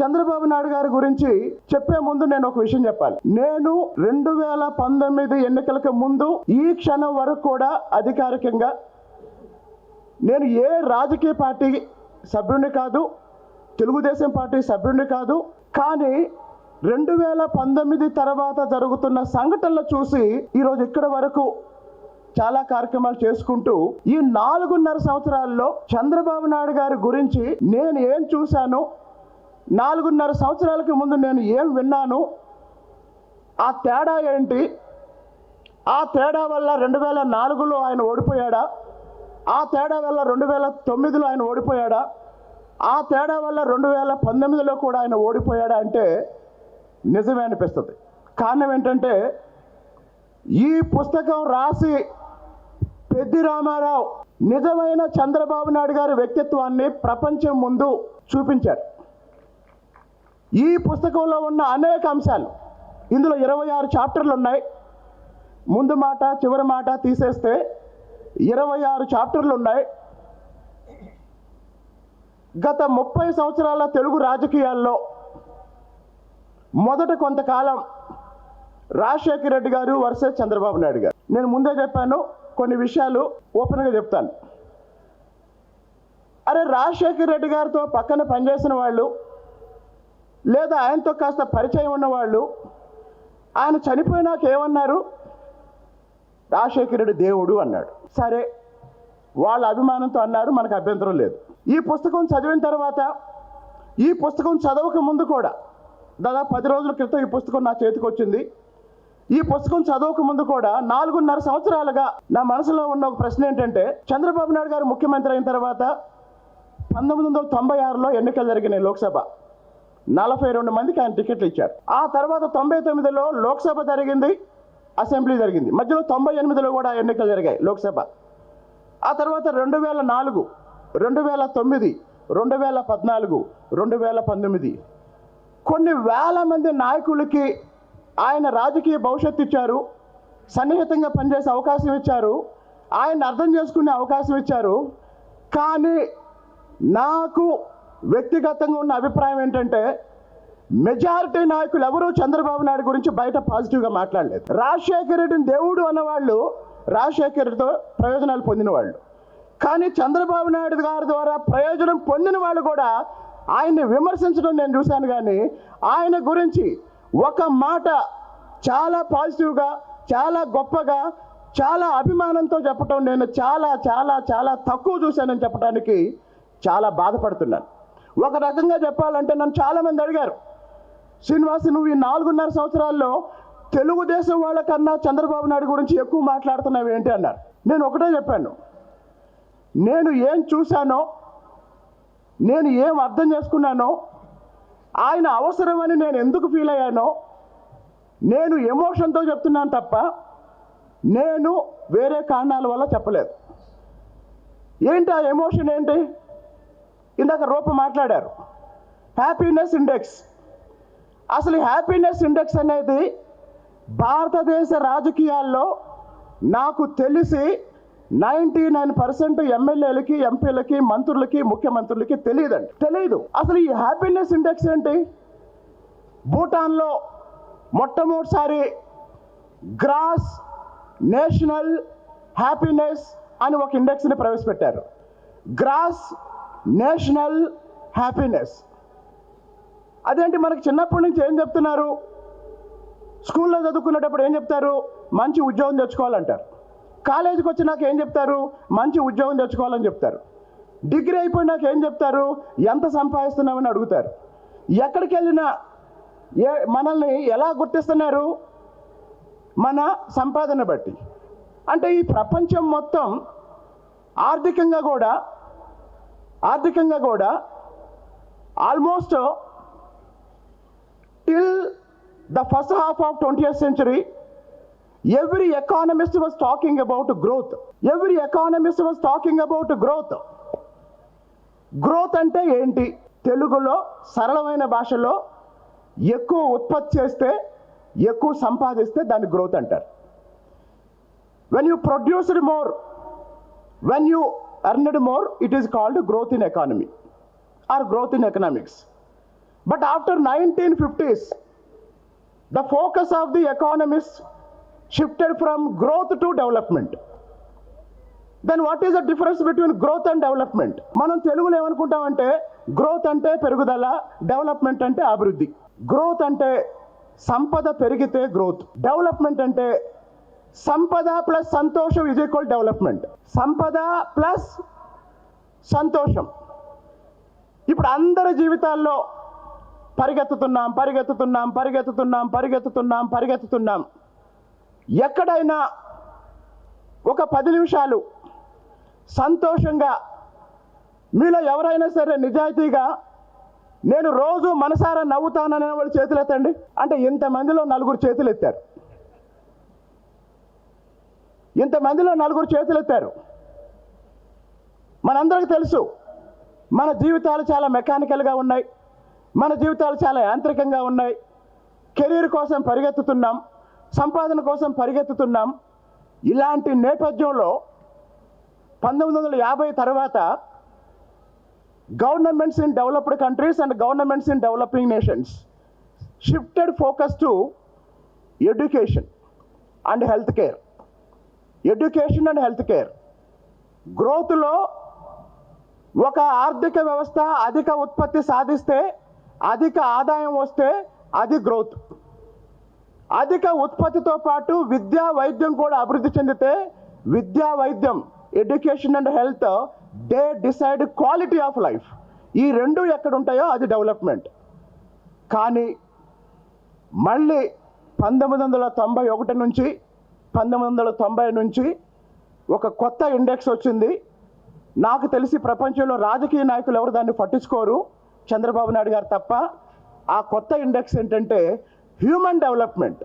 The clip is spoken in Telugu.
చంద్రబాబు నాయుడు గారి గురించి చెప్పే ముందు నేను ఒక విషయం చెప్పాలి. నేను రెండు వేల పంతొమ్మిది ఎన్నికలకు ముందు ఈ క్షణం వరకు కూడా అధికారికంగా నేను ఏ రాజకీయ పార్టీ సభ్యుడిని కాదు తెలుగుదేశం పార్టీ సభ్యుడిని కాదు కానీ రెండు వేల పంతొమ్మిది తర్వాత జరుగుతున్న సంఘటనలు చూసి ఈరోజు ఇక్కడ వరకు చాలా కార్యక్రమాలు చేసుకుంటూ ఈ నాలుగున్నర సంవత్సరాల్లో చంద్రబాబు నాయుడు గారి గురించి నేను ఏం చూశాను నాలుగున్నర సంవత్సరాలకి ముందు నేను ఏం విన్నాను? ఆ తేడా ఏంటి? ఆ తేడా వల్ల రెండు వేల నాలుగులో ఆయన ఓడిపోయాడా? ఆ తేడా వల్ల రెండు వేల తొమ్మిదిలో ఆయన ఓడిపోయాడా? ఆ తేడా వల్ల రెండు వేల పంతొమ్మిదిలో కూడా ఆయన ఓడిపోయాడా అంటే నిజమే అనిపిస్తుంది. కారణం ఏంటంటే ఈ పుస్తకం రాసి పెద్ది రామారావు నిజమైన చంద్రబాబు నాయుడు గారి వ్యక్తిత్వాన్ని ప్రపంచం ముందు చూపించాడు. ఈ పుస్తకంలో ఉన్న అనేక అంశాలు. ఇందులో ఇరవై ఆరు చాప్టర్లు ఉన్నాయి. ముందు మాట చివరి మాట తీసేస్తే ఇరవై ఆరు చాప్టర్లు ఉన్నాయి. గత ముప్పై సంవత్సరాల తెలుగు రాజకీయాల్లో మొదట కొంతకాలం రాజశేఖర రెడ్డి గారు వర్సెస్ చంద్రబాబు నాయుడు గారు. నేను ముందే చెప్పాను కొన్ని విషయాలు ఓపెన్గా చెప్తాను. అరే రాజశేఖర రెడ్డి గారితో పక్కన పనిచేసిన వాళ్ళు లేదా ఆయనతో కాస్త పరిచయం ఉన్నవాళ్ళు ఆయన చనిపోయినాక ఏమన్నారు? రాజశేఖరుడు దేవుడు అన్నాడు. సరే వాళ్ళ అభిమానంతో అన్నారు మనకు అభ్యంతరం లేదు. ఈ పుస్తకం చదివిన తర్వాత ఈ పుస్తకం చదవక ముందు కూడా దాదాపు పది రోజుల క్రితం ఈ పుస్తకం నా చేతికి వచ్చింది. ఈ పుస్తకం చదవక ముందు కూడా నాలుగున్నర సంవత్సరాలుగా నా మనసులో ఉన్న ఒక ప్రశ్న ఏంటంటే చంద్రబాబు నాయుడు గారు ముఖ్యమంత్రి అయిన తర్వాత పంతొమ్మిది వందల తొంభై ఆరులో ఎన్నికలు జరిగినాయి లోక్సభ. నలభై రెండు మందికి ఆయన టికెట్లు ఇచ్చారు. ఆ తర్వాత తొంభై తొమ్మిదిలో లోక్సభ జరిగింది అసెంబ్లీ జరిగింది. మధ్యలో తొంభై ఎనిమిదిలో కూడా ఎన్నికలు జరిగాయి లోక్సభ. ఆ తర్వాత రెండు వేల నాలుగు రెండు వేల తొమ్మిది రెండు వేల పద్నాలుగు రెండు వేల పంతొమ్మిది. కొన్ని వేల మంది నాయకులకి ఆయన రాజకీయ భవిష్యత్తు ఇచ్చారు సన్నిహితంగా పనిచేసే అవకాశం ఇచ్చారు ఆయన అర్థం చేసుకునే అవకాశం ఇచ్చారు. కానీ నాకు వ్యక్తిగతంగా ఉన్న అభిప్రాయం ఏంటంటే మెజారిటీ నాయకులు ఎవరూ? చంద్రబాబు నాయుడు గురించి బయట పాజిటివ్గా మాట్లాడలేదు. రాజశేఖర రెడ్డిని దేవుడు అన్నవాళ్ళు రాజశేఖర రెడ్డితో ప్రయోజనాలు పొందిన వాళ్ళు కానీ చంద్రబాబు నాయుడు గారి ద్వారా ప్రయోజనం పొందిన వాళ్ళు కూడా ఆయన్ని విమర్శించడం నేను చూశాను కానీ ఆయన గురించి ఒక మాట చాలా పాజిటివ్గా చాలా గొప్పగా చాలా అభిమానంతో చెప్పటం నేను చాలా చాలా చాలా తక్కువ చూశానని చెప్పడానికి చాలా బాధపడుతున్నాను. ఒక రకంగా చెప్పాలంటే నన్ను చాలామంది అడిగారు. శ్రీనివాస్ నువ్వు ఈ నాలుగున్నర సంవత్సరాల్లో తెలుగుదేశం వాళ్ళకన్నా చంద్రబాబు నాయుడు గురించి ఎక్కువ మాట్లాడుతున్నావు ఏంటి అన్నారు. నేను ఒకటే చెప్పాను. నేను ఏం చూశానో నేను ఏం అర్థం చేసుకున్నానో ఆయన అవసరమని నేను ఎందుకు ఫీల్ అయ్యానో నేను ఎమోషన్తో చెప్తున్నాను తప్ప నేను వేరే కారణాల వల్ల చెప్పలేదు. ఏంటి ఆ ఎమోషన్ ఏంటి? ఇందాక రూప మాట్లాడారు. Happiness index. అసలు హ్యాపీనెస్ ఇండెక్స్ అనేది భారతదేశ రాజకీయాల్లో నాకు తెలిసి నైంటీ నైన్ పర్సెంట్ ఎమ్మెల్యేలకి ఎంపీలకి మంత్రులకి ముఖ్యమంత్రులకి తెలియదండి. తెలియదు అసలు ఈ హ్యాపీనెస్ ఇండెక్స్ ఏంటి? భూటాన్లో మొట్టమొదటిసారి గ్రాస్ నేషనల్ హ్యాపీనెస్ అని ఒక ఇండెక్స్ని ప్రవేశపెట్టారు. Gross national happiness. అదేంటి మనకి చిన్నప్పటి నుంచి ఏం చెప్తున్నారు? స్కూల్లో చదువుకునేటప్పుడు ఏం చెప్తారు? మంచి ఉద్యోగం తెచ్చుకోవాలంటారు. కాలేజీకి వచ్చినాక ఏం చెప్తారు? మంచి ఉద్యోగం తెచ్చుకోవాలని చెప్తారు. డిగ్రీ అయిపోయినాక ఏం చెప్తారు? ఎంత సంపాదిస్తున్నామని అడుగుతారు. ఎక్కడికి వెళ్ళినా ఏ మనల్ని ఎలా గుర్తిస్తున్నారు? మన సంపాదన బట్టి. అంటే ఈ ప్రపంచం మొత్తం ఆర్థికంగా కూడా ఆర్థికంగా కూడా almost till the first half of twenty century every economist was talking about growth every economist was talking about growth growth అంటే ఏంటి? తెలుగులో సరళమైన భాషలో ఎక్కువ ఉత్పత్తి చేస్తే ఎక్కువ సంపాదిస్తే దాన్ని గ్రోత్ అంటారు. When you produced more when you earned more it is called growth in economy or growth in economics But after 1950s, the focus of the economists shifted from growth to development. Then what is the difference between growth and development మనం తెలుగులో ఏమనుకుంటామంటే గ్రోత్ అంటే పెరుగుదల డెవలప్మెంట్ అంటే అభివృద్ధి. గ్రోత్ అంటే సంపద పెరిగితే గ్రోత్ డెవలప్మెంట్ అంటే సంపద ప్లస్ సంతోషం ఇజ్ ఈక్వల్ డెవలప్మెంట్ సంపద ప్లస్ సంతోషం. ఇప్పుడు అందరి జీవితాల్లో పరిగెత్తుతున్నాం పరిగెత్తుతున్నాం పరిగెత్తుతున్నాం పరిగెత్తుతున్నాం పరిగెత్తుతున్నాం. ఎక్కడైనా ఒక పది నిమిషాలు సంతోషంగా మీలో ఎవరైనా సరే నిజాయితీగా నేను రోజు మనసారా నవ్వుతాననే వాళ్ళు చేతులు ఎత్తండి అంటే ఇంతమందిలో నలుగురు చేతులు ఎత్తారు ఇంతమందిలో నలుగురు చేతులు ఎత్తారు మనందరికీ తెలుసు మన జీవితాలు చాలా మెకానికల్గా ఉన్నాయి. మన జీవితాలు చాలా యాంత్రికంగా ఉన్నాయి. కెరీర్ కోసం పరిగెత్తుతున్నాం. సంపాదన కోసం పరిగెత్తుతున్నాం. ఇలాంటి నేపథ్యంలో పంతొమ్మిది వందల యాభై తర్వాత governments in developed countries and governments in developing nations shifted focus to education and health care. Education and health care. గ్రోత్లో ఒక ఆర్థిక వ్యవస్థ అధిక ఉత్పత్తి సాధిస్తే అధిక ఆదాయం వస్తే అది గ్రోత్ అధిక ఉత్పత్తితో పాటు విద్యా వైద్యం కూడా అభివృద్ధి చెందితే విద్యా వైద్యం education and health they decide quality of life ఈ రెండు ఎక్కడ ఉంటాయో అది డెవలప్మెంట్ కానీ మళ్ళీ పంతొమ్మిది వందల తొంభై ఒకటి నుంచి పంతొమ్మిది వందల తొంభై నుంచి ఒక కొత్త ఇండెక్స్ వచ్చింది. నాకు తెలిసి ప్రపంచంలో రాజకీయ నాయకులు ఎవరు దాన్ని పట్టించుకోరు. చంద్రబాబు నాయుడు గారు తప్ప ఆ కొత్త ఇండెక్స్ ఏంటంటే హ్యూమన్ డెవలప్మెంట్.